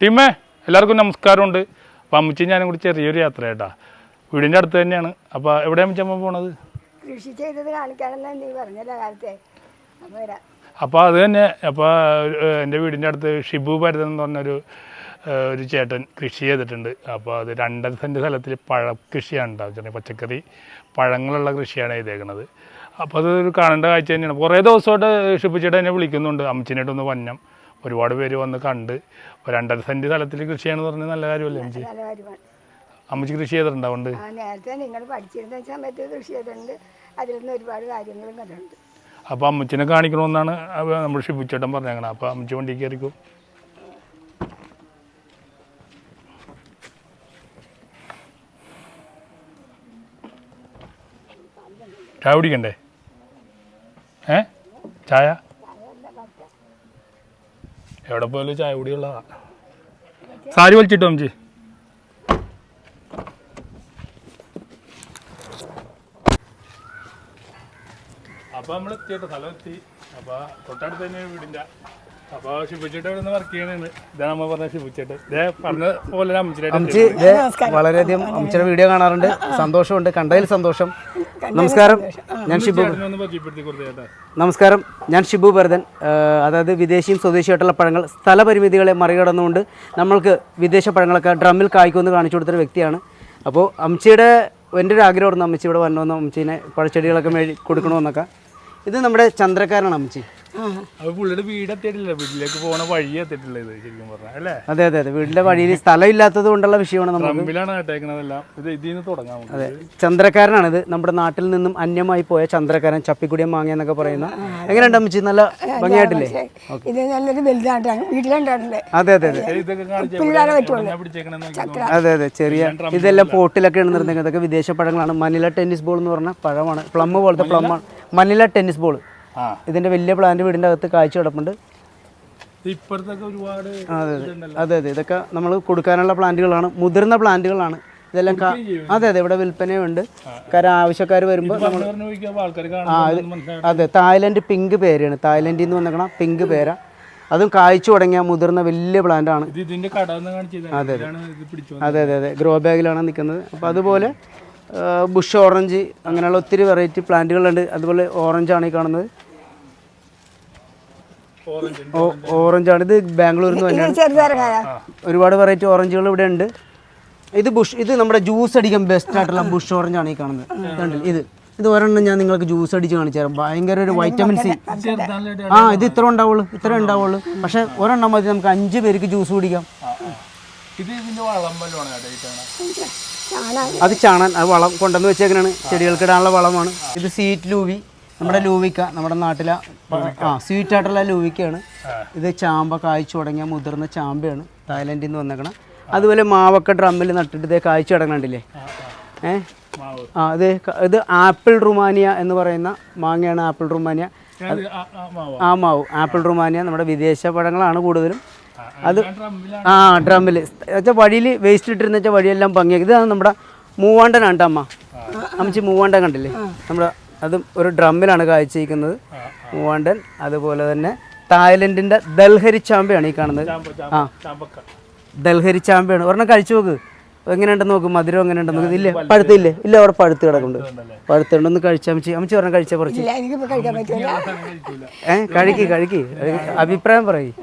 ടീമേ എല്ലാവർക്കും നമസ്കാരമുണ്ട്. അപ്പോൾ അമ്മച്ചി ഞാനും കൂടി ചെറിയൊരു യാത്ര കേട്ടാ വീടിന്റെ അടുത്ത് തന്നെയാണ്. അപ്പോൾ എവിടെയാണ് അമ്മച്ചമ്മ പോണത്? കൃഷി ചെയ്തത് കാണിക്കാനെന്ന് നീ പറഞ്ഞല്ലോ കാലത്തെ. അപ്പോൾ വരാം. അപ്പോൾ അത് തന്നെ അപ്പോൾ എന്റെ വീടിന്റെ അടുത്ത് ഷിബു ഭരതൻ എന്ന് പറഞ്ഞൊരു ഒരു ചേട്ടൻ കൃഷി ചെയ്തിട്ടുണ്ട്. അപ്പോൾ അത് രണ്ടര സെന്റ് സ്ഥലത്തിൽ പഴ കൃഷിയാണ് ഉണ്ടാവുന്നത് പച്ചക്കറി പഴങ്ങളുള്ള കൃഷിയാണ് ചെയ്തേക്കുന്നത് അപ്പോൾ അതൊരു കാണേണ്ട കാഴ്ച തന്നെയാണ്. കുറേ ദിവസമായിട്ട് ഷിബു ചേട്ടൻ എന്നെ വിളിക്കുന്നുണ്ട്. അമ്മച്ചിനായിട്ടൊന്ന് വന്നം. ഒരുപാട് പേര് വന്ന് കണ്ട് രണ്ടര സെന്റ് സ്ഥലത്തിൽ കൃഷി കൃഷിയാണെന്ന് പറഞ്ഞാൽ നല്ല കാര്യമല്ലേ അമ്മച്ചി? നല്ല കാര്യമാണ്. അമ്മച്ചി കൃഷി ചെയ്തിട്ടുണ്ട് അതുകൊണ്ട് ആ നേരത്തെ നിങ്ങൾ പഠിച്ചിരുന്ന സമയത്ത് കൃഷി ചെയ്തിട്ടുണ്ട്. അതിൽ നിന്ന് ഒരുപാട് കാര്യങ്ങളും കണ്ടിട്ടുണ്ട്. അപ്പോൾ അമ്മച്ചിനെ കാണിക്കണമെന്നാണ് നമ്മൾ ഷിബുച്ചേട്ടൻ ഷിബു ചേട്ടൻ പറഞ്ഞേക്കണം. അപ്പോൾ അമ്മച്ചി വണ്ടി കയറിക്കും. ചായ കുടിക്കണ്ടേ? ഏ? ചായ? എവിടെ പോയാലും ചായ കുടിയുള്ളതാ സാരി വലിച്ചിട്ടോ അമ്മച്ചി അപ്പം നമ്മൾ എത്തിയിട്ട് സ്ഥലം എത്തി. അപ്പൊ തൊട്ടടുത്ത് തന്നെ വീടിന്റെ അപ്പോൾ ശിബുച്ചേട്ടൻ ഇവിടെ നിന്ന് വർക്ക് ചെയ്യണേന്ന്. ഇതാണ് അമ്മ പറഞ്ഞ ശിബുച്ചേട്ടൻ ഇതേ പറഞ്ഞ പോലെ അമ്മച്ചി ഇത് വളരെയധികം അമ്മച്ചിയുടെ വീഡിയോ കാണാറുണ്ട്. സന്തോഷമുണ്ട്. കണ്ടതിൽ സന്തോഷം. നമസ്കാരം. ഞാൻ ഷിബു. നമസ്കാരം. ഞാൻ ഷിബു ഭരതൻ. അതായത് വിദേശിയും സ്വദേശിയായിട്ടുള്ള പഴങ്ങൾ സ്ഥലപരിമിതികളെ മറികടന്നുകൊണ്ട് നമ്മൾക്ക് വിദേശ പഴങ്ങളൊക്കെ ഡ്രമ്മിൽ കായ്ക്കുമെന്ന് കാണിച്ചു കൊടുത്തൊരു വ്യക്തിയാണ്. അപ്പോൾ അമ്മച്ചിയുടെ എന്റെ ഒരു ആഗ്രഹമായിരുന്നു അമ്മച്ചി ഇവിടെ വരണമെന്ന് അമ്മച്ചീനെ പഴച്ചെടികളൊക്കെ മേടി കൊടുക്കണമെന്നൊക്കെ. ഇത് നമ്മുടെ ചന്ദ്രക്കാരനാണ് അമ്മച്ചി. അപ്പൊ പുള്ളിയുടെ വീട് എത്തിയിട്ടില്ല. വീട്ടിലേക്ക് പോണ വഴി എത്തിയിട്ടില്ല ഇത് ശരിക്കും പറഞ്ഞാൽ അല്ലേ? അതെ അതെ അതെ. വീടിന്റെ വഴിയിൽ സ്ഥലം ഇല്ലാത്തത് കൊണ്ടുള്ള വിഷയമാണ് നമ്മൾ ട്രംപിലാണ് കേട്ടേക്കണതെല്ലാം ഇത് ഇതിൽ നിന്ന് തുടങ്ങാം നമുക്ക്. അതെ. ചന്ദ്രക്കാരനാണിത് നമ്മുടെ നാട്ടിൽ നിന്നും അന്യമായി പോയ ചന്ദ്രക്കാരൻ ചപ്പിക്കുടിയ മാങ്ങ എന്നൊക്കെ പറയുന്ന. എങ്ങനെയുണ്ട് അമ്മച്ചി? നല്ല ഭംഗിയായിട്ടില്ലേ? ഇത് നല്ലൊരു വലുതായിട്ടാണ്. വീട്ടിലുണ്ടായിട്ടുണ്ട് അതെ അതെ അതെ. ഇതൊക്കെ കാണിച്ചു പിള്ളേരെ പറ്റുള്ളൂ. പിടിച്ചേക്കണെന്ന് നോക്കി അതെ അതെ. ചെറിയ ഇതെല്ലാം പോട്ടിലൊക്കെ നിർത്തുന്നത് ഇതൊക്കെ വിദേശ പഴങ്ങളാണ് മനില ടെന്നീസ് ബോൾ എന്ന് പറഞ്ഞ പഴമാണ്. പ്ലം പോലത്തെ ആണ്. Manila tennis ball. ഇതിന്റെ വലിയ പ്ലാന്റ് വീടിന്റെ അകത്ത് കാഴ്ച കിടപ്പുണ്ട്. അതെ ഒരുപാട് ഇതുണ്ടല്ലോ. അതെ അതെ. ഇതൊക്കെ നമ്മൾ കൊടുക്കാനുള്ള പ്ലാന്റുകളാണ് മുതിർന്ന പ്ലാന്റുകളാണ് ഇതെല്ലാം അതെ അതെ. ഇവിടെ വിൽപ്പനയുണ്ട് കാരണം ആവശ്യക്കാർ വരുമ്പോൾ നമ്മൾ ആ അതെ തായ്ലൻഡ് പിങ്ക് പേരാണ്. തായ്ലൻഡിൽ നിന്ന് വന്നേക്കണ പിങ്ക് പേരാ. അതും കായ്ച്ചു തുടങ്ങിയ മുതിർന്ന വലിയ പ്ലാന്റ് ആണ്. അതെ അതെ. അതെ അതെ ഗ്രോ ബാഗിലാണ് നിൽക്കുന്നത് അപ്പോൾ അതുപോലെ ബുഷ് ഓറഞ്ച് അങ്ങനെയുള്ള ഒത്തിരി വെറൈറ്റി പ്ലാന്റുകളുണ്ട് അതുപോലെ ഓറഞ്ചാണ് ഈ കാണുന്നത്. ഓറഞ്ച് ആണ് ഇത് ബാംഗ്ലൂരിൽ നിന്ന് തന്നെയാണ്. ഒരുപാട് വെറൈറ്റി ഓറഞ്ചുകൾ ഇവിടെ ഉണ്ട്. ഇത് ബുഷ് ഇത് നമ്മുടെ ജ്യൂസ് അടിക്കാൻ ബെസ്റ്റ് ആയിട്ടുള്ള ബുഷ് ഓറഞ്ച് ആണ് ഈ കാണുന്നത്. ഇത്. ഇത് ഒരെണ്ണം ഞാൻ നിങ്ങൾക്ക് ജ്യൂസ് അടിച്ച് കാണിച്ചു തരാം. ഭയങ്കര ഒരു വൈറ്റമിൻ സി ആ ഇത് ഇത്ര ഉണ്ടാവുള്ളൂ. ഇത്ര ഉണ്ടാവുള്ളൂ. പക്ഷെ ഒരെണ്ണം മതി നമുക്ക് അഞ്ച് പേർക്ക് ജ്യൂസ് കുടിക്കാം. അത് ചാണാൻ അത് വളം കൊണ്ടുവന്ന് വെച്ചേക്കാണ് ചെടികൾക്ക് ഇടാനുള്ള വളമാണ്. ഇത് സീറ്റ് ലൂവി നമ്മുടെ ലൂവിക്ക നമ്മുടെ നാട്ടിലെ ആ സ്വീറ്റ് ആയിട്ടുള്ള ലൂവിക്കയാണ് ഇത് ചാമ്പ കായ്ച്ചു തുടങ്ങിയ മുതിർന്ന ചാമ്പയാണ് തായ്ലൻഡിൽ നിന്ന് വന്നേക്കണം. അതുപോലെ മാവൊക്കെ ഡ്രമ്മിൽ നട്ടിട്ട് ഇതേ കായ്ച്ചു തുടങ്ങണ്ടില്ലേ ഏ? ആ ഇത് ഇത് ആപ്പിൾ റുമാനിയ എന്ന് പറയുന്ന മാങ്ങയാണ് ആപ്പിൾ റുമാനിയ. ആ- മാവ്? ആ മാവ് ആപ്പിൾ റുമാനിയ നമ്മുടെ വിദേശ പഴങ്ങളാണ് കൂടുതലും. അത് ആ ഡ്രമ്മിൽ വെച്ചാൽ വഴിയിൽ വേസ്റ്റ് ഇട്ടിരുന്ന വെച്ചാൽ വഴിയെല്ലാം ഭംഗിയാക്കി ഇതാണ് നമ്മുടെ മൂവാണ്ടനാണ് കേട്ടോ അമ്മ. അമ്മച്ചി മൂവാണ്ടൻ കണ്ടില്ലേ? നമ്മുടെ അതും ഒരു ഡ്രമ്മിലാണ് കാഴ്ചയിക്കുന്നത് മൂവാണ്ടൻ അതുപോലെ തന്നെ തായ്ലൻഡിന്റെ ദൽഹരി ചാമ്പയാണ് ഈ കാണുന്നത്. ആ. ദൽഹരി ചാമ്പയാണ് ഒരെണ്ണം കഴിച്ചു നോക്ക്. എങ്ങനെയുണ്ടെന്ന് നോക്ക്. മധുരം എങ്ങനെയുണ്ടെന്ന് നോക്ക്. ഇല്ല പഴുത്തില്ലേ? ഇല്ല അവിടെ പഴുത്ത് കിടക്കുന്നുണ്ട്. പഴുത്തുണ്ടെന്ന് കഴിച്ചാൽ അമ്മച്ചി. അമ്മച്ചി ഒരെണ്ണം കഴിച്ചാൽ കുറച്ച്. ഏ കഴിക്ക് കഴിക്ക്. അഭിപ്രായം പറയും.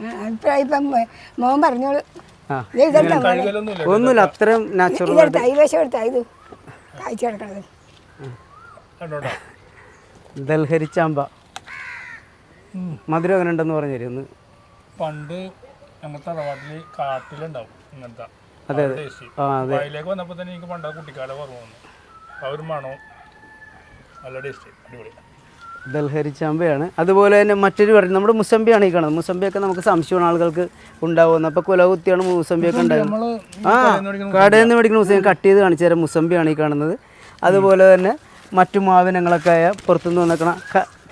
ഒന്നുമില്ല അത്രയും നാച്ചുറൽ കിടക്കണത് കണ്ടോട്ടോ ദൽഹരി ചാമ്പ. മധുരം അങ്ങനെ ഉണ്ടെന്ന് പറഞ്ഞു തരും പണ്ട് ഞങ്ങളുടെ തറവാട്ടിൽ കാട്ടിലുണ്ടാവും ഇങ്ങനത്തെ. അതെ, അതെ. ആ അതെ. അതിലേക്ക് വന്നപ്പോൾ തന്നെ എനിക്ക് പണ്ട കുട്ടിക്കാലം ഓർമ്മ വന്നു. ആ ഒരു മണവും നല്ല ടേസ്റ്റ്. അടിപൊളി. ദൽഹരി ചാമ്പയാണ്. അതുപോലെ തന്നെ മറ്റൊരു പറഞ്ഞു നമ്മുടെ മുസമ്പിയാണ് ഈ കാണുന്നത്. മുസമ്പിയൊക്കെ നമുക്ക് സംശയമാണ് ആളുകൾക്ക് ഉണ്ടാവുന്നത് അപ്പോൾ കുലകുത്തിയാണ് മുസമ്പിയൊക്കെ ഉണ്ടാകുന്നത് ആ കടയിൽ നിന്ന് മേടിക്കുന്ന മുസമ്പി കട്ട് ചെയ്ത് കാണിച്ചു തരാം. മുസമ്പിയാണ് ഈ കാണുന്നത്. അതുപോലെ തന്നെ മറ്റു മാവിനങ്ങളൊക്കെ ആയ പുറത്തുനിന്ന് വന്നേക്കണ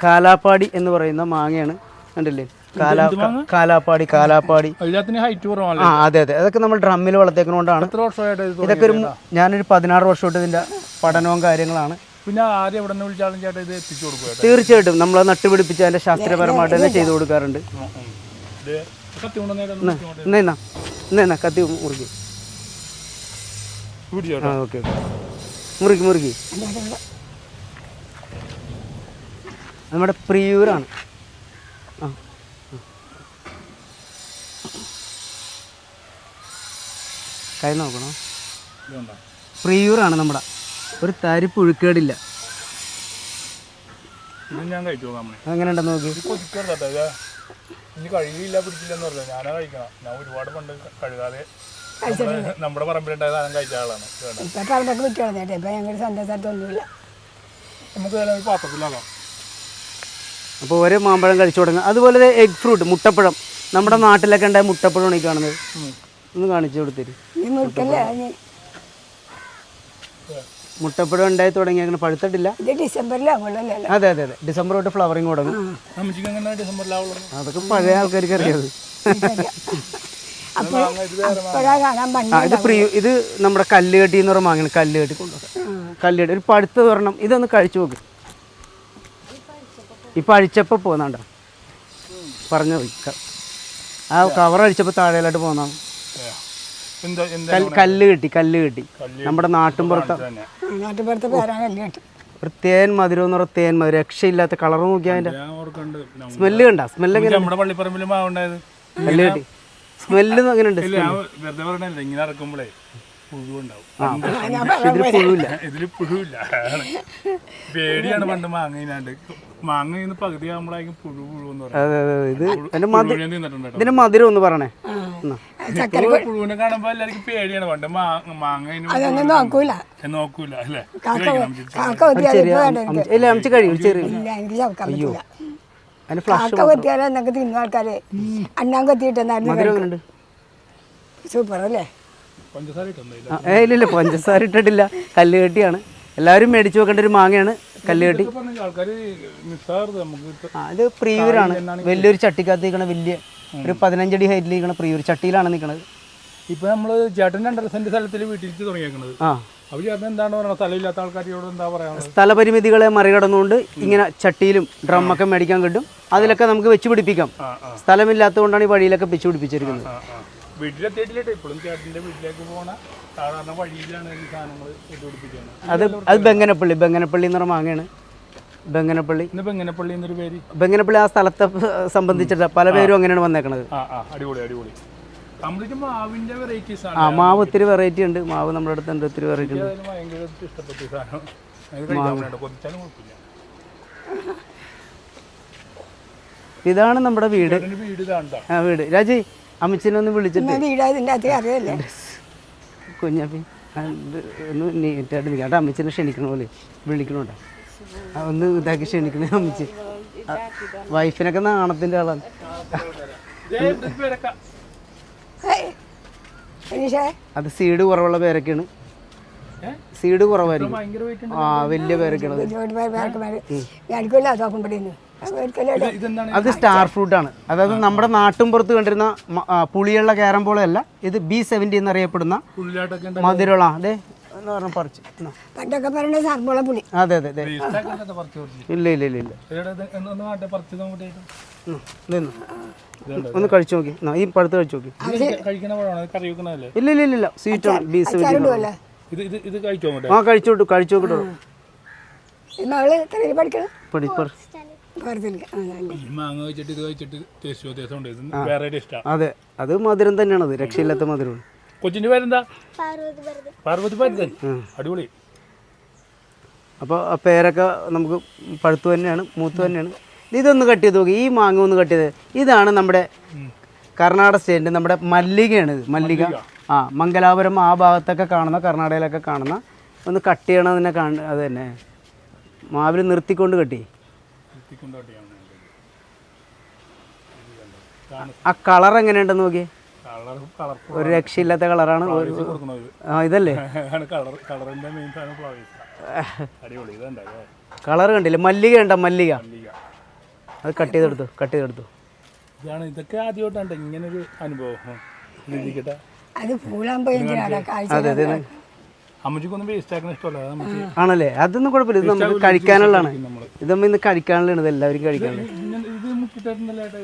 കാലാപ്പാടി എന്ന് പറയുന്ന മാങ്ങയാണ്. കണ്ടില്ലേ? കാലാ കാലാപ്പാടി കാലാപ്പാടി. ആ അതെ അതെ. അതൊക്കെ നമ്മൾ ഡ്രമ്മിൽ വളർത്തേക്കുന്നതുകൊണ്ടാണ് ഇതൊക്കെ ഒരു ഞാനൊരു പതിനാറ് വർഷമായിട്ട് ഇതിന്റെ പഠനവും കാര്യങ്ങളാണ്. പിന്നെ ആരും എവിടെ നിന്ന് വിളിച്ചാലും ചേട്ടാ ഇത് എത്തിച്ചു തീർച്ചയായിട്ടും നമ്മൾ നട്ടുപിടിപ്പിച്ച് അതിന്റെ ശാസ്ത്രപരമായിട്ട് തന്നെ ചെയ്തു കൊടുക്കാറുണ്ട്. കത്തി എന്നാ ആ ഓക്കെ ഓക്കെ. മുറുക്കി മുറുക്കി. നമ്മുടെ പ്രിയൂരാണ്. ആ. കൈ നോക്കണോ? പ്രിയൂറാണ് നമ്മുടെ. ഒരു തരി പുഴുക്കേടില്ല ഇത് ഞാൻ കഴിച്ചു നമ്മളെ അങ്ങനെ ഉണ്ടെന്ന് നോക്കി ഇനി കഴിയില്ല പിടിക്കില്ല എന്ന് പറഞ്ഞത് ഞാനാ കഴിക്കണം. ഞാൻ ഒരുപാട് പണ്ട് കഴുകാതെ നമ്മുടെ- പറമ്പിലുണ്ടായ സാധനം കഴിച്ച ആളാണ് പറമ്പൊക്കെ ഇപ്പം നമുക്ക് പാത്രത്തിലാകാം അപ്പോൾ ഒരു മാമ്പഴം കഴിച്ചു തുടങ്ങുക. അതുപോലെ എഗ് ഫ്രൂട്ട് മുട്ടപ്പഴം. നമ്മുടെ നാട്ടിലൊക്കെ ഉണ്ടായ മുട്ടപ്പഴമാണ് ഈ കാണുന്നത്. ഒന്ന് കാണിച്ചു കൊടുത്തിരി. ഈ മുട്ടപ്പഴം. ഉണ്ടായി തുടങ്ങി അങ്ങനെ പഴുത്തിട്ടില്ല. അതെ അതെ അതെ. ഡിസംബർ തൊട്ട് ഫ്ലവറിങ് തുടങ്ങും. അതൊക്കെ പഴയ ആൾക്കാർക്ക് അറിയാതെ ഇത് പ്രീ ഇത് നമ്മുടെ കല്ലുകെട്ടി എന്ന് പറഞ്ഞ കെട്ടി കല്ലുകെട്ടി കല്ല് കല്ലുകെട്ടി ഒരു പഴുത്ത് വരണം ഇതൊന്ന് കഴിച്ചു നോക്ക്. ഈ അഴിച്ചപ്പോൾ പോകുന്നുണ്ടോ പറഞ്ഞു ആ കവർ അഴിച്ചപ്പോൾ താഴെയിലോട്ട് പോകുന്ന കല്ല് കിട്ടി കല്ല് കിട്ടി. നമ്മുടെ നാട്ടിൻപുറത്ത് ഒരു തേൻ മധുരം എന്ന് പറഞ്ഞ തേൻ മധുരം. രക്ഷയില്ലാത്ത കളർ നോക്കിയാൽ അതിന്റെ ഞാൻ ഓർക്കണ്ട്. നമ്മ- സ്മെല്ല് കണ്ട? സ്മെല്ല് കല്ല് കെട്ടി. സ്മെല്ല് അങ്ങനെ ഉണ്ട് ഇതിൽ പുഴുവില്ല. പേടിയാണ് പണ്ട് മാങ്ങ പകുതി ആകുമ്പോഴായിരിക്കും പുഴു മധുരം ഒന്ന് പറയണേ. എന്നാ. പുഴുവിനെ കാണുമ്പോ എല്ലാവർക്കും പേടിയാണ്. പണ്ട് മാ- മാങ്ങ ഇതിന് അതൊന്നും നോക്കൂല. നോക്കൂല അല്ലേ? കാക്ക കഴിയും എന്നൊക്കെ തിന്നു ആൾക്കാരെ അണ്ണാൻ ഉണ്ട് സൂപ്പർ അല്ലേ ഏയ് ഇല്ല ഇല്ല പഞ്ചസാര ഇട്ടിട്ടില്ല. കല്ല് കെട്ടിയാണ്. എല്ലാവരും മേടിച്ചു വെക്കേണ്ട ഒരു മാങ്ങയാണ് കല്ലുകെട്ടി ഇത് ആ വലിയൊരു ചട്ടിക്കകത്ത് നിൽക്കണ വലിയ ഒരു പതിനഞ്ചടി ഹൈറ്റിൽ നിൽക്കണ പ്രിയൂർ ചട്ടിയിലാണ് നിൽക്കണത് ഇപ്പൊ നമ്മൾ ചേട്ടൻ രണ്ടര സെന്റ് സ്ഥലത്തിൽ വീട്ടിലേക്ക് തുടങ്ങിയേക്കണത്. ആ. ചേട്ടൻ എന്താണ് പറയുന്നത് സ്ഥലമില്ലാത്ത ആൾക്കാരോട് എന്താ പറയാനുള്ളത്? സ്ഥലപരിമിതികളെ മറികടന്നുകൊണ്ട് ഇങ്ങനെ ചട്ടിയിലും ഡ്രമ്മൊക്കെ മേടിക്കാൻ കിട്ടും. അതിലൊക്കെ നമുക്ക് വെച്ച് പിടിപ്പിക്കാം. സ്ഥലമില്ലാത്തതുകൊണ്ടാണ് ഈ വഴിയിലൊക്കെ വെച്ച് പിടിപ്പിച്ചിരിക്കുന്നത്. വീട്ടിലെത്തിയിട്ടില്ല ഇപ്പോഴും ചേട്ടന്റെ വീട്ടിലേക്ക് പോണ സാധാരണ വഴിയിലാണ് ഈ സാധനങ്ങൾ ഇട്ടുപിടിപ്പിക്കുന്നത് അത് അത് ബെങ്ങനപ്പള്ളി ബെങ്ങനപ്പള്ളി എന്ന് പറഞ്ഞ മാങ്ങയാണ്. ബെങ്ങനപ്പള്ളി. ഇന്നിപ്പോ എങ്ങനെ എന്നൊരു പേര്. ബെങ്ങനപ്പള്ളി ആ സ്ഥലത്തെ സംബന്ധിച്ചിട്ട് പല പേരും അങ്ങനെയാണ് വന്നേക്കണത്. ആ ആ അടിപൊളി അടിപൊളി. കംപ്ലീറ്റ് മാവിന്റെ വെറൈറ്റീസ് ആണ് ആ മാവ് ഒത്തിരി വെറൈറ്റി ഉണ്ട്. മാവ് നമ്മുടെ അടുത്ത് അടുത്തുണ്ട് ഒത്തിരി വെറൈറ്റി ഉണ്ട്. ഭയങ്കര ഇഷ്ടപ്പെട്ട സാധനം. കൊതിച്ചാലും കുഴപ്പമില്ല. ഇതാണ് നമ്മുടെ വീട്. വീട് ആ വീട്. രാജി അമ്മച്ചിനെ ഒന്ന് വിളിച്ചിട്ട് അറിയല്ലേ കുഞ്ഞാപ്പി ഒന്ന് നീറ്റായിട്ട് നിൽക്കാം കേട്ടോ അമ്മച്ചിനെ ക്ഷണിക്കണ പോലെ വിളിക്കണോട്ടോ ഒന്ന് ഇതാക്കി ക്ഷണിക്കണേ അമ്മച്ചി വൈഫിനൊക്കെ നാണത്തിന്റെ ആളാണ്. അത് സീഡ് കുറവുള്ള പേരൊക്കെയാണ്. സീഡ് കുറവായിരിക്കും. ആ വലിയ പേരൊക്കെയാണ് ഒരുപാട് പേര് പേർക്കുമാർ മേടിക്കില്ല തോക്കുമ്പോഴേന്ന് ഇതെന്താണ്? അത് സ്റ്റാർ ഫ്രൂട്ട് ആണ് അതായത് നമ്മുടെ നാട്ടും പുറത്ത് കണ്ടിരുന്ന പുളിയുള്ള ക്യാരം പോലെയല്ല. ഇത് ബി സെവന്റി എന്നറിയപ്പെടുന്ന മധുരമുള്ള അതെ എന്ന് പറഞ്ഞ പറിച്ച്. പണ്ടൊക്കെ പറയണത് പുളി. അതെ അതെ അതെ. ഇല്ല ഇല്ല ഇല്ല ഇല്ല. ഒന്ന് കഴിച്ചു നോക്കി. ഈ പഴുത്ത് കഴിച്ചു നോക്കി. കഴിക്കണ പഴമാണ് കറി വെക്കണതല്ലേ? ഇല്ല ഇല്ല ഇല്ല ഇല്ല. സ്വീറ്റ് ആണ്. ബീസ് ഇത് ഇത് ഇത് കഴിച്ചോ അങ്ങോട്ടെ? ആ കഴിച്ചു വിട്ടു കഴിച്ചു നോക്കിട്ടോ മകൾ പഠിക്കണം? മാങ്ങ വെച്ചിട്ട് ഇത് കഴിച്ചിട്ട് ടേസ്റ്റ് വ്യത്യാസം ഉണ്ട്. ഇത് വേറെ ടേസ്റ്റാ അതെ. അത് മധുരം തന്നെയാണത് രക്ഷയില്ലാത്ത മധുരമാണ് കൊച്ചിന്റെ പേരെന്താ? പാർവതി ഭരതൻ അടിപൊളി. അപ്പോൾ ആ പേരൊക്കെ നമുക്ക് പഴുത്തു തന്നെയാണ് മൂത്തു തന്നെയാണ്. ഇതൊന്ന് കട്ട് ചെയ്ത് നോക്കി. ഈ മാങ്ങ ഒന്ന് കട്ട് ചെയ്ത്. ഇതാണ് നമ്മുടെ കർണാടക സ്റ്റേറ്റിന്റെ നമ്മുടെ മല്ലികയാണ് ഇത് മല്ലിക. ആ മംഗലാപുരം ആ ഭാഗത്തൊക്കെ കാണുന്ന കർണാടകയിലൊക്കെ കാണുന്ന ഒന്ന് കട്ട് ചെയ്യണം ചെയ്യണതിനെ കാണ അത് തന്നെ. മാവിൽ നിർത്തിക്കൊണ്ട് കട്ടി ആ കളർ എങ്ങനെയുണ്ടെന്ന് നോക്കി ഒരു രക്ഷയില്ലാത്ത കളറാണ്. ആ ഇതല്ലേ? കളർ കണ്ടില്ലേ? മല്ലിക ഉണ്ടോ? മല്ലിക? അത് കട്ട് ചെയ്തെടുത്തു കട്ട് ചെയ്തെടുത്തു. ഇതാണ് ഇതൊക്കെ ആദ്യമായിട്ടാണ് ഇങ്ങനൊരു അനുഭവം. ഇരിക്കട്ടെ അത് പൂളാകുമ്പോൾ എന്തിനാണ് കാഴ്ച അതെ അതെ. അമ്മച്ചിക്കൊന്നും വേസ്റ്റ് ആക്കുന്ന ഇഷ്ടമല്ല അത് അമ്മച്ചി. ആണല്ലേ? അതൊന്നും കുഴപ്പമില്ല. ഇത് നമുക്ക് കഴിക്കാനുള്ളതാണ്. ഇത് നമ്മൾ ഇന്ന് കഴിക്കാനുള്ളതാണ്. ഇത് എല്ലാവരും കഴിക്കാനുള്ളത്.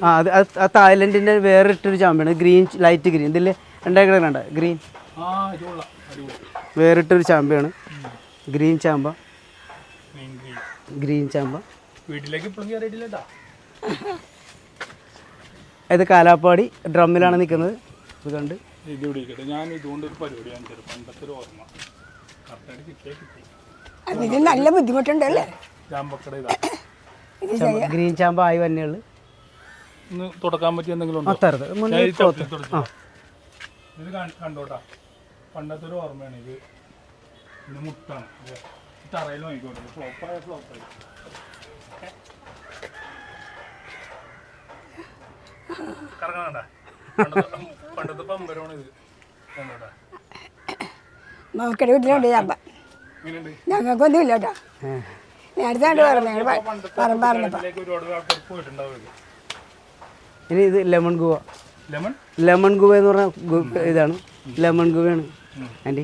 ആ അത് വേറെ ആ തായ്ലൻഡിന്റെ വേറിട്ടൊരു ചാമ്പ്യാണ്. Green light green. ഇതിൽ രണ്ടായി കിടക്കണ്ട ഗ്രീൻ. വേറിട്ടൊരു ചാമ്പയാണ്. ഗ്രീൻ ചാമ്പ. ഗ്രീൻ. ചാമ്പ. വീട്ടിലേക്ക് ഇത് കാലാപ്പാടി. ഡ്രമ്മിലാണ് നിൽക്കുന്നത്. ഇത് കണ്ട്. ഇത് ഇവിടെ ഇരിക്കട്ടെ. ഞാൻ ഇതുകൊണ്ട് ഒരു പരിപാടി കാണിച്ചത് പണ്ടത്തെ ഒരു ഓർമ്മ. കറക്റ്റായിട്ട് കിട്ടിയേ കിട്ടി. അതിന് നല്ല ബുദ്ധിമുട്ടുണ്ടല്ലേ? ചാമ്പക്കട ഇതാ. ഇത് ചാമ്പ ഗ്രീൻ ചാമ്പ ആയി വന്നെയുള്ളു ഒന്ന് തുടക്കാൻ പറ്റിയ എന്തെങ്കിലും ഉണ്ടോ? അത്തരത്. മുന്നേ ഞാൻ ഈ ചവിട്ടി തുടച്ചു. ഇത് കണ്ട- കണ്ടോട്ടാ. പണ്ടത്തെ ഒരു ഓർമ്മയാണ് ഇത്. ഇത് മുട്ടാണ്. ഇത് തറയിൽ നോക്കിക്കോട്ടെ ഫ്ലോപ്പായ ഫ്ലോപ്പായി നമുക്കിടെ വീട്ടിലുണ്ട് ചാമ്പ ഞങ്ങൾക്കൊന്നും ഇല്ല കേട്ടോ നേരത്തെ കണ്ട് പറഞ്ഞു ഞങ്ങൾ പറമ്പ് പറഞ്ഞപ്പോൾ ഇതിലേക്ക് ഒരുപാട് ആൾക്കാർ ഇനി ഇത് lemon guava. Lemon? Lemon guava എന്ന് പറഞ്ഞ ഗു- ഇതാണ്. ലെമൺ ഗുവയാണ്. ആന്റി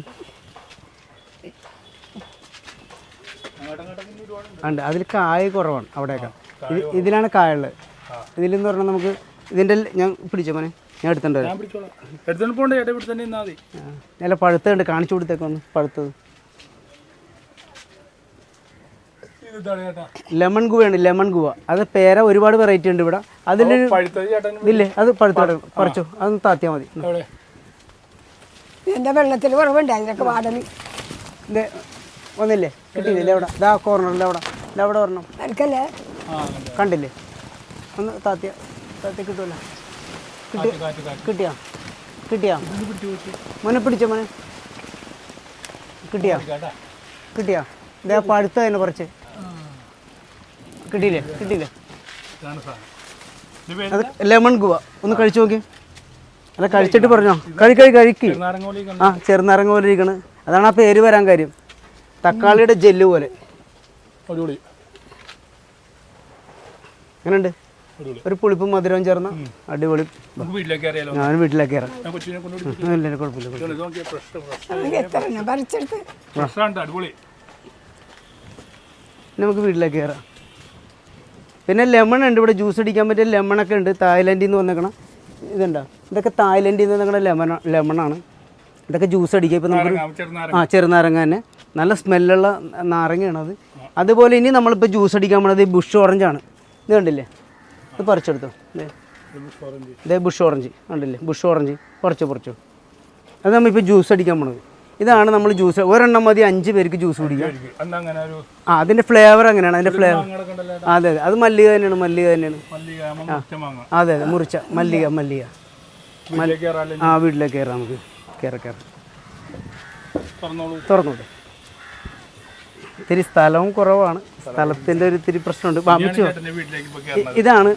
ഉണ്ട്. അതിൽ കായ കുറവാണ് അവിടെയൊക്കെ. ഇതിലാണ് കായ ഉള്ളത്. ഇതിലെന്ന് പറഞ്ഞാൽ നമുക്ക് ഇതിന്റെ ഞാൻ പിടിച്ചോ മോനെ? ഞാൻ ഞാൻ പിടിച്ചോളാം. എടുത്തോണ്ട് പോകണ്ട ചേട്ടാ ഇവിടെ തന്നെ നിന്നാൽ മതി. നല്ല പഴുത്തുണ്ട് കാണിച്ചു കൊടുത്തേക്കൊന്ന് പഴുത്തത്. ലെമൺ ഗുവയാണ് ലെമൺ ഗുവ. അത് പേര ഒരുപാട് വെറൈറ്റി ഉണ്ട് ഇവിടെ. അതിലൊരു ഇല്ലേ അത് പഴുത്തോടെ കുറച്ചു അതൊന്ന് താത്തിയാ മതി. എവിടെ? എന്താ വെള്ളത്തിൽ കുറവുണ്ട് അതിനൊക്കെ വാടൽ. ഇത് ഒന്നില്ലേ കിട്ടിയില്ലേ? അവിടെ ഇതാ കോർണറിൽ അവിടെ ഇതാ അവിടെ ഒരെണ്ണം. കണ്ടില്ലേ? ഒന്ന് താത്തിയ താത്തി കിട്ടുമല്ലോ കിട്ടിയാ? കിട്ടിയോ? മോനെ പിടിച്ചോ മോനെ. കിട്ടിയോ? കിട്ടിയോ? ഇതേ ഇതാ അടുത്ത തന്നെ കുറച്ച് കിട്ടിയില്ലേ? കിട്ടിയില്ലേ? അത് ലെമൺ ഗുവ. ഒന്ന് കഴിച്ചു നോക്കി. അല്ല കഴിച്ചിട്ട് പറഞ്ഞോ? കഴി കഴി കഴിക്ക്. ആ ചെറുനാരങ്ങ പോലെ ഇരിക്കണ്. അതാണ് ആ പേര് വരാൻ കാര്യം. തക്കാളിയുടെ ജെല്ല് പോലെ. എങ്ങനെയുണ്ട്? ഒരു പുളിപ്പും മധുരവും ചേർന്ന അടിപൊളി. ഞാൻ വീട്ടിലേക്ക് ഇറങ്ങാം ഇല്ല കുഴപ്പമില്ല നമുക്ക് വീട്ടിലേക്ക് കയറാം. പിന്നെ ലെമൺ ഉണ്ട് ഇവിടെ ജ്യൂസ് അടിക്കാൻ പറ്റിയ ലെമണൊക്കെ ഉണ്ട്. തായ്ലൻഡിൽ നിന്ന് വന്നേക്കണം ഇതുണ്ടോ? ഇതൊക്കെ തായ്ലൻഡിൽ നിന്ന് വന്നേക്കണ ലെമൺ ലെമണാണ് ഇതൊക്കെ ജ്യൂസ് അടിക്കുക. ഇപ്പം നമുക്ക് ആ ചെറുനാരങ്ങ തന്നെ. നല്ല സ്മെല്ലുള്ള നാരങ്ങയാണത് അത്. അതുപോലെ ഇനി നമ്മളിപ്പോൾ ജ്യൂസ് അടിക്കാൻ പോണത് ബുഷ് ഓറഞ്ചാണ് ഇത് കണ്ടില്ലേ? ഇത് പറിച്ചെടുത്തോ. ഇതേ ബുഷ് ഓറഞ്ച്. ഉണ്ടല്ലേ ബുഷ് ഓറഞ്ച്. കുറച്ച് കുറച്ചു അത് നമ്മളിപ്പോൾ ജ്യൂസ് അടിക്കാൻ പോണത്. ഇതാണ് നമ്മൾ ജ്യൂസ്. ഒരെണ്ണം മതി അഞ്ച് പേർക്ക് ജ്യൂസ് കുടിക്കാം. ആ അതിന്റെ ഫ്ലേവർ അങ്ങനെയാണ്. അതിന്റെ ഫ്ലേവർ അതെ അതെ. അത് മല്ലിക തന്നെയാണ് മല്ലിക തന്നെയാണ്. അതെ അതെ മുറിച്ച മല്ലിക മല്ലിക. ആ വീട്ടിലേക്ക് കയറാം നമുക്ക്. കയറാം കയറാം തുറന്നോളൂ. തുറന്നോട്ടെ ഇത്തിരി സ്ഥലവും കുറവാണ്. സ്ഥലത്തിന്റെ ഒരു ഇത്തിരി പ്രശ്നമുണ്ട്. കയറണം ഇതാണ്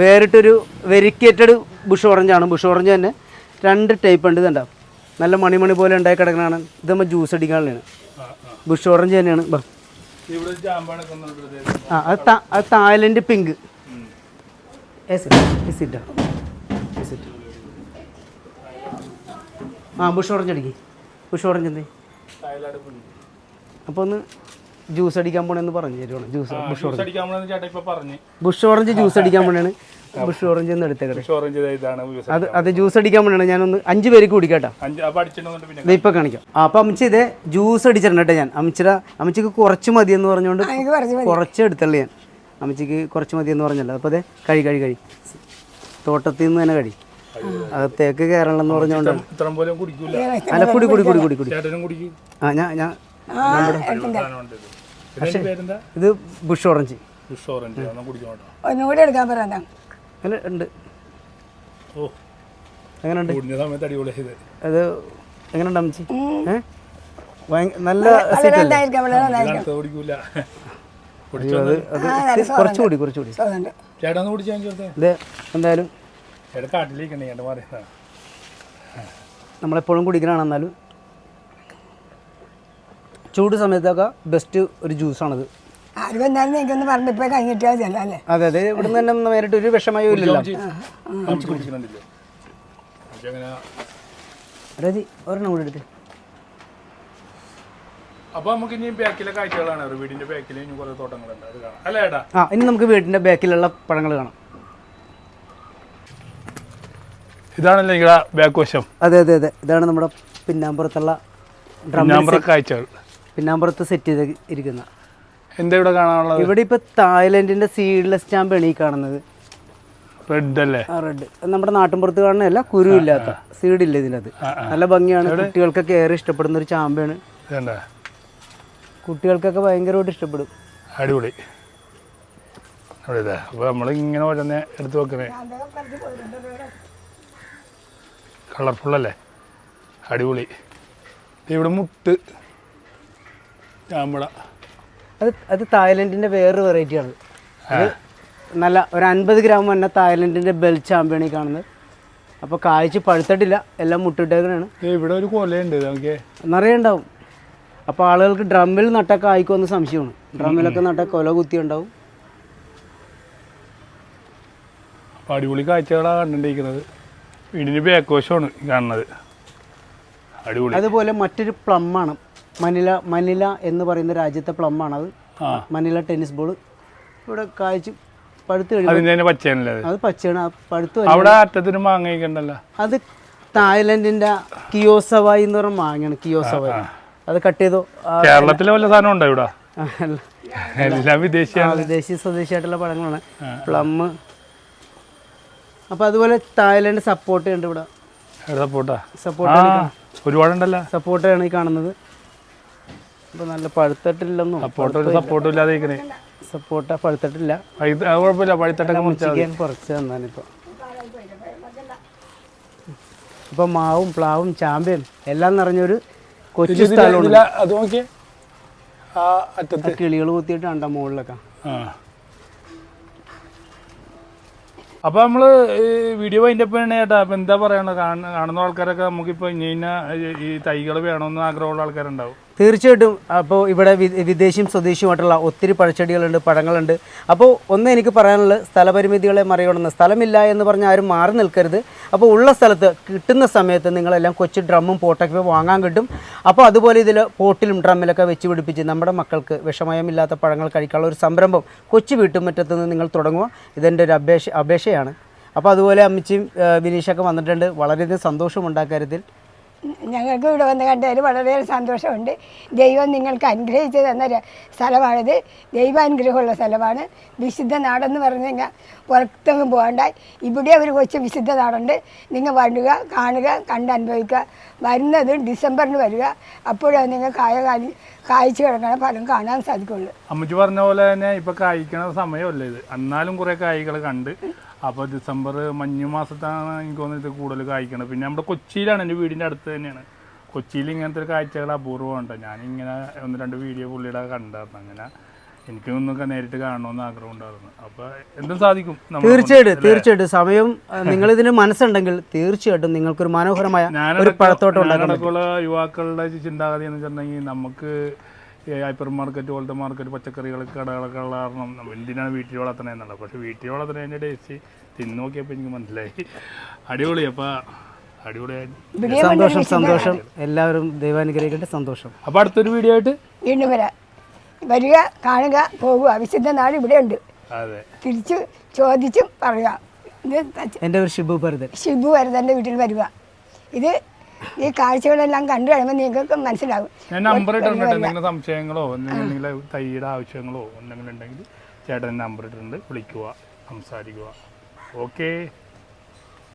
വേറിട്ടൊരു വെരിക്കേറ്റഡ് ബുഷ് ഓറഞ്ചാണ് ബുഷ് ഓറഞ്ച് തന്നെ രണ്ട് ടൈപ്പ് ഉണ്ട് ഇതുണ്ടാവും നല്ല മണിമണി പോലെ ഉണ്ടായി കിടക്കണതാണ്. ഇത് നമ്മൾ ജ്യൂസ് അടിക്കാനുള്ളതാണ്. ബുഷ് ഓറഞ്ച് തന്നെയാണ്. ആ അത് അത് തായ്ലൻഡ് പിങ്ക്. ആ ബുഷ് ഓറഞ്ച് അടിക്കേ. ബുഷ് ഓറഞ്ച് എന്തേ? അപ്പോൾ ഒന്ന് ജ്യൂസ് അടിക്കാൻ പോണെന്ന് പറഞ്ഞു തരുവാണ്. Juice bush orange. അടിക്കാൻ പോണെന്ന് ചേട്ടാ ഇപ്പൊ പറഞ്ഞു. ബുഷ് ഓറഞ്ച് ജ്യൂസ് അടിക്കാൻ പോണാണ്. ബുഷ് ഓറഞ്ച് എന്ന് എടുത്തേക്കട്ടെ. അത് അത് ജ്യൂസ് അടിക്കാൻ പോണാണ്. ഞാനൊന്ന് അഞ്ച് പേര് കുടിക്കാട്ടോ ഇപ്പം കാണിക്കാം. അപ്പൊ അമിച്ച അമ്മച്ചി ഇതേ ജ്യൂസ് അടിച്ചിട്ടുണ്ട് കേട്ടോ ഞാൻ. അമിച്ചിട അമിച്ചക്ക് കുറച്ച് മതി എന്ന് പറഞ്ഞുകൊണ്ട് കുറച്ച് എടുത്തുള്ളൂ ഞാൻ. അമിച്ചക്ക് കുറച്ച് മതി എന്ന് പറഞ്ഞല്ലോ. അപ്പോൾ അതെ കഴി കഴി കഴി തോട്ടത്തിൽ നിന്ന് തന്നെ കഴി അകത്തേക്ക് പറഞ്ഞുകൊണ്ട് ഇത്രയും പോലും കുടിക്കൂല. അല്ല കുടി കുടി കുടി കുടി കുടി ആ ഞാൻ ഞാൻ ഇത്. Bush orange. Bush orange. ഒന്നുകൂടി എടുക്കാൻ പറയാം അല്ല ഉണ്ട്. ഓ. അടിപൊളി ഇത്. അത് അമ്മച്ചി? നല്ല വളരെ നന്നായിരിക്കും അടുത്ത കുടിക്കൂല അയ്യോ, അത് അത് കുറച്ചുകൂടി കുറച്ചുകൂടി തോന്നുന്നുണ്ട് ചേട്ടാ ഒന്ന് കുടിച്ചാൽ ചേർത്തേ ഇത് എന്തായാലും ചേട്ടാ കാട്ടിലേക്കണ്ടേ ചേട്ടൻ പറയുന്ന നമ്മളെപ്പോഴും കുടിക്കണതാണ് എന്നാലും ചൂട് സമയത്തൊക്കെ ബെസ്റ്റ് ഒരു ജ്യൂസാണത് ആര് വന്നാലും എനിക്കൊന്ന് പറഞ്ഞ് ഇപ്പം കഴിഞ്ഞിട്ടാ മതിയല്ലോ അല്ലേ അതെ അതെ. ഇവിടുന്ന് തന്നെ നേരിട്ട് ഒരു വിഷമയോ ഇല്ലല്ലോ. നമുക്ക് കുടിക്കുന്നുണ്ടല്ലോ പക്ഷെ അങ്ങനെ രതി ഒരെണ്ണം കൂടി എടുത്ത് അപ്പൊ നമുക്ക് ഇനി ബാക്കിലെ കാഴ്ചകളാണ് ഒരു വീടിന്റെ ബാക്കിൽ ഇനി കുറെ തോട്ടങ്ങളുണ്ട്. അത് കാണാം. അല്ലേ ഏട്ടാ? ആ ഇനി നമുക്ക് വീടിന്റെ ബാക്കിലുള്ള പഴങ്ങൾ കാണാം. ഇതാണല്ലോ നിങ്ങളുടെ ബാക്ക് വശം? അതെ അതെ അതെ. ഇതാണ് നമ്മുടെ പിന്നാമ്പുറത്തുള്ള ഡ്രം കാഴ്ചകൾ. പിന്നാമ്പുറത്ത് സെറ്റ് ചെയ്ത് ഇരിക്കുന്ന. എന്താ ഇവിടെ കാണാനുള്ളത്? ഇവിടെ ഇപ്പൊ തായ്ലൻഡിന്റെ സീഡ്ലെസ് സ്റ്റാമ്പാണ് ഈ കാണുന്നത്. റെഡ് അല്ലേ? ആ റെഡ് നമ്മുടെ നാട്ടിൻപുറത്ത് കാണുന്നതല്ല കുരുവില്ലാത്ത ഇല്ല ഇതിനകത്ത്. നല്ല ഭംഗിയാണ്. കുട്ടികൾക്കൊക്കെ ഏറെ ഇഷ്ടപ്പെടുന്ന ഒരു ചാമ്പാണ് കുട്ടികൾക്കൊക്കെ ഭയങ്കരമായിട്ട് ഇഷ്ടപ്പെടും. അടിപൊളി. അപ്പോൾ നമ്മൾ ഇങ്ങനെ ഓരോന്നെ എടുത്ത് വെക്കണേ കളർഫുൾ അല്ലേ? അടിപൊളി. ഇവിടെ മുട്ട്. ചാമ്പള അത് അത് തായ്ലൻഡിന്റെ വേറൊരു വെറൈറ്റിയാണ് അത് നല്ല ഒരു അൻപത് ഗ്രാം വന്ന തായ്ലൻഡിന്റെ ബെൽ ചാമ്പ്യണി കാണുന്നത്. അപ്പോൾ കായ്ച്ച് പഴുത്തിട്ടില്ല എല്ലാം മുട്ടിട്ടേക്കണാണ്. ഇവിടെ ഒരു കൊലയുണ്ട് നമുക്ക് നിറയെ ഉണ്ടാവും. അപ്പോൾ ആളുകൾക്ക് ഡ്രമ്മിൽ നട്ട കായ്ക്കുമെന്ന് സംശയമാണ്. ഡ്രമ്മിലൊക്കെ നട്ട കൊല കുത്തി ഉണ്ടാവും അടിപൊളി കാഴ്ചകളാണ് കണ്ടിരിക്കുന്നത്. വീടിന് ബേക്കോശമാണ് കാണുന്നത്. അടിപൊളി. അതുപോലെ മറ്റൊരു പ്ലമ്മാണ് മനില മനില എന്ന് പറയുന്ന രാജ്യത്തെ പ്ലം അത്. മനില ടെന്നീസ് ബോൾ ഇവിടെ കായ്ച്ച് പഴുത്ത് കഴിയുമ്പോൾ അത്? പച്ചയാണ്. പഴുത്ത് അവിടെ അറ്റത്തിന് അത് തായ്ലൻഡിന്റെ കിയോസവായി എന്ന് പറഞ്ഞ മാങ്ങയാണ് കിയോസവായി. അത് കട്ട് ചെയ്തോ? കേരളത്തിലെ വല്ല സാധനം ഉണ്ടോ ഇവിടെ. എല്ലാം ആ, വിദേശി സ്വദേശിയായിട്ടുള്ള പഴങ്ങളാണ് പ്ലം അപ്പൊ അതുപോലെ തായ്ലൻഡ് സപ്പോർട്ട് ഉണ്ട് ഇവിടെ. സപ്പോർട്ടാ ഒരുപാടുണ്ടല്ലോ. സപ്പോർട്ടാണ് ഈ കാണുന്നത്. അപ്പോൾ നല്ല പഴുത്തട്ടില്ലെന്നും സപ്പോർട്ട് സപ്പോർട്ടും ഇല്ലാതെ ഇരിക്കണേ. സപ്പോർട്ട പഴുത്തിട്ടില്ല. പഴുത്ത- അത് കുഴപ്പമില്ല പഴുത്തട്ടൊക്കെ കുറച്ച് തന്നാനിപ്പോൾ ഇപ്പോൾ മാവും പ്ലാവും ചാമ്പയും എല്ലാം നിറഞ്ഞൊരു കൊച്ചു സ്ഥലമുണ്ട് സ്ഥലമാണ് അത് നോക്കിയേ. ആ അറ്റത്ത്. കിളികൾ കുത്തിയിട്ട് കണ്ട മുകളിലൊക്കെ? ആ. അപ്പൊ നമ്മൾ ഈ വീഡിയോ അതിന്റെ ഒപ്പം ചേട്ടാ അപ്പൊ എന്താ പറയണത്? കാണുന്ന ആൾക്കാരൊക്കെ ആൾക്കാരൊക്കെ നമുക്കിപ്പോ ഇനി ഈ തൈകൾ വേണമെന്ന് ആഗ്രഹമുള്ള ആൾക്കാരുണ്ടാവും. തീർച്ചയായിട്ടും അപ്പോൾ ഇവിടെ വിദേശിയും സ്വദേശിയുമായിട്ടുള്ള ഒത്തിരി പഴച്ചെടികളുണ്ട് പഴങ്ങളുണ്ട്. അപ്പോൾ ഒന്ന് എനിക്ക് പറയാനുള്ളത് സ്ഥലപരിമിതികളെ മറികടന്ന് സ്ഥലമില്ല എന്ന് പറഞ്ഞാൽ ആരും മാറി നിൽക്കരുത്. അപ്പോൾ ഉള്ള സ്ഥലത്ത് കിട്ടുന്ന സമയത്ത് നിങ്ങളെല്ലാം കൊച്ചു ഡ്രമ്മും പോട്ടൊക്കെ വാങ്ങാൻ കിട്ടും. അപ്പോൾ അതുപോലെ ഇതിൽ പോട്ടിലും ഡ്രമ്മിലൊക്കെ വെച്ച് പിടിപ്പിച്ച് നമ്മുടെ മക്കൾക്ക് വിഷമയമില്ലാത്ത പഴങ്ങൾ കഴിക്കാനുള്ള ഒരു സംരംഭം കൊച്ചു വീട്ടുമുറ്റത്ത് നിന്ന് നിങ്ങൾ തുടങ്ങുക. ഇതെന്റെ ഒരു അപേക്ഷ അപേക്ഷയാണ്. അപ്പോൾ അതുപോലെ അമ്മച്ചിയും വിനീഷൊക്കെ വന്നിട്ടുണ്ട്. വളരെയധികം സന്തോഷമുണ്ട് ആ കാര്യത്തിൽ ഞങ്ങൾക്ക് ഇവിടെ വന്ന് കണ്ടതിൽ വളരെയേറെ സന്തോഷമുണ്ട്. ദൈവം നിങ്ങൾക്ക് അനുഗ്രഹിച്ചു തന്ന സ്ഥലമാണിത്. ദൈവാനുഗ്രഹമുള്ള സ്ഥലമാണ്. വിശുദ്ധ നാടെന്ന് പറഞ്ഞു കഴിഞ്ഞാൽ പുറത്തൊന്നും പോകണ്ട. ഇവിടെ ഒരു കൊച്ചു വിശുദ്ധ നാടുണ്ട്. നിങ്ങൾ വണ്ടുക കാണുക കണ്ട് അനുഭവിക്കുക. വരുന്നത് ഡിസംബറിന് വരിക. അപ്പോഴാണ് നിങ്ങൾ കായ കാലി കായ്ച്ചു കിടക്കണ ഫലം കാണാൻ സാധിക്കുള്ളൂ. അമ്മച്ചി പറഞ്ഞ പോലെ തന്നെ ഇപ്പൊ കായ്ക്കണ സമയമല്ല ഇത്? എന്നാലും കുറെ കായ്കൾ കണ്ട് അപ്പോൾ ഡിസംബർ മഞ്ഞു മാസത്താണ് എനിക്ക് തോന്നുന്നത് ഇത് കൂടുതൽ കായ്ക്കണത്. പിന്നെ നമ്മുടെ കൊച്ചിയിലാണ് എന്റെ വീടിന്റെ അടുത്ത് തന്നെയാണ്. കൊച്ചിയിൽ ഇങ്ങനത്തെ ഒരു കാഴ്ചകൾ അപൂർവമുണ്ട് ഞാനിങ്ങനെ ഒന്ന് രണ്ട് വീഡിയോ പുള്ളിയുടെ കണ്ടായിരുന്നു അങ്ങനെ എനിക്ക് ഒന്നൊക്കെ നേരിട്ട് കാണണമെന്ന് ആഗ്രഹം ഉണ്ടായിരുന്നു. അപ്പോൾ എന്തും സാധിക്കും. തീർച്ചയായിട്ടും തീർച്ചയായിട്ടും. സമയം നിങ്ങൾ ഇതിന് മനസ്സുണ്ടെങ്കിൽ തീർച്ചയായിട്ടും നിങ്ങൾക്കൊരു മനോഹരമായ ഒരു പഴത്തോട്ടം ഞാനടക്കമുള്ള യുവാക്കളുടെ ചിന്താഗതി എന്ന് വെച്ചിട്ടുണ്ടെങ്കിൽ നമുക്ക് ഹൈപ്പർ മാർക്കറ്റ് പോലത്തെ മാർക്കറ്റ് പച്ചക്കറികൾ കടകളൊക്കെ ഉള്ള കാരണം നമ്മൾ എന്തിനാണ് വീട്ടിൽ വളർത്തണേന്നുള്ളത്. പക്ഷേ വീട്ടിൽ വളർത്തണതിന്റെ ടേസ്റ്റ് തിന്നു നോക്കിയപ്പോൾ എനിക്ക് മനസ്സിലായി. അടിപൊളി. അപ്പോൾ അടിപൊളിയായി സന്തോഷം സന്തോഷം. എല്ലാവരും ദൈവാനുഗ്രഹിക്കട്ടെ സന്തോഷം. അപ്പോൾ അടുത്തൊരു വീഡിയോ ആയിട്ട് വീണ്ടും വരാം. വരിക കാണുക പോകുക വിശുദ്ധ നാട് ഇവിടെയുണ്ട് അതെ. തിരിച്ചു ചോദിച്ചും പറയുക. ഇത് എന്റെ ഒരു ഷിബു ഭരതൻ. ഷിബു വരതന്റെ വീട്ടിൽ വരിക. ഇത് ഈ കാഴ്ചകളെല്ലാം കണ്ടു കഴിയുമ്പോൾ നിങ്ങൾക്ക് മനസ്സിലാകും ഞാൻ നമ്പർ ഇട്ടിട്ടുണ്ട് എന്തെങ്കിലും സംശയങ്ങളോ എന്തെങ്കിലും തൈയുടെ ആവശ്യങ്ങളോ എന്തെങ്കിലും ഉണ്ടെങ്കിൽ ചേട്ടൻ നമ്പർ ഇട്ടിട്ടുണ്ട്. വിളിക്കുക സംസാരിക്കുക. ഓക്കേ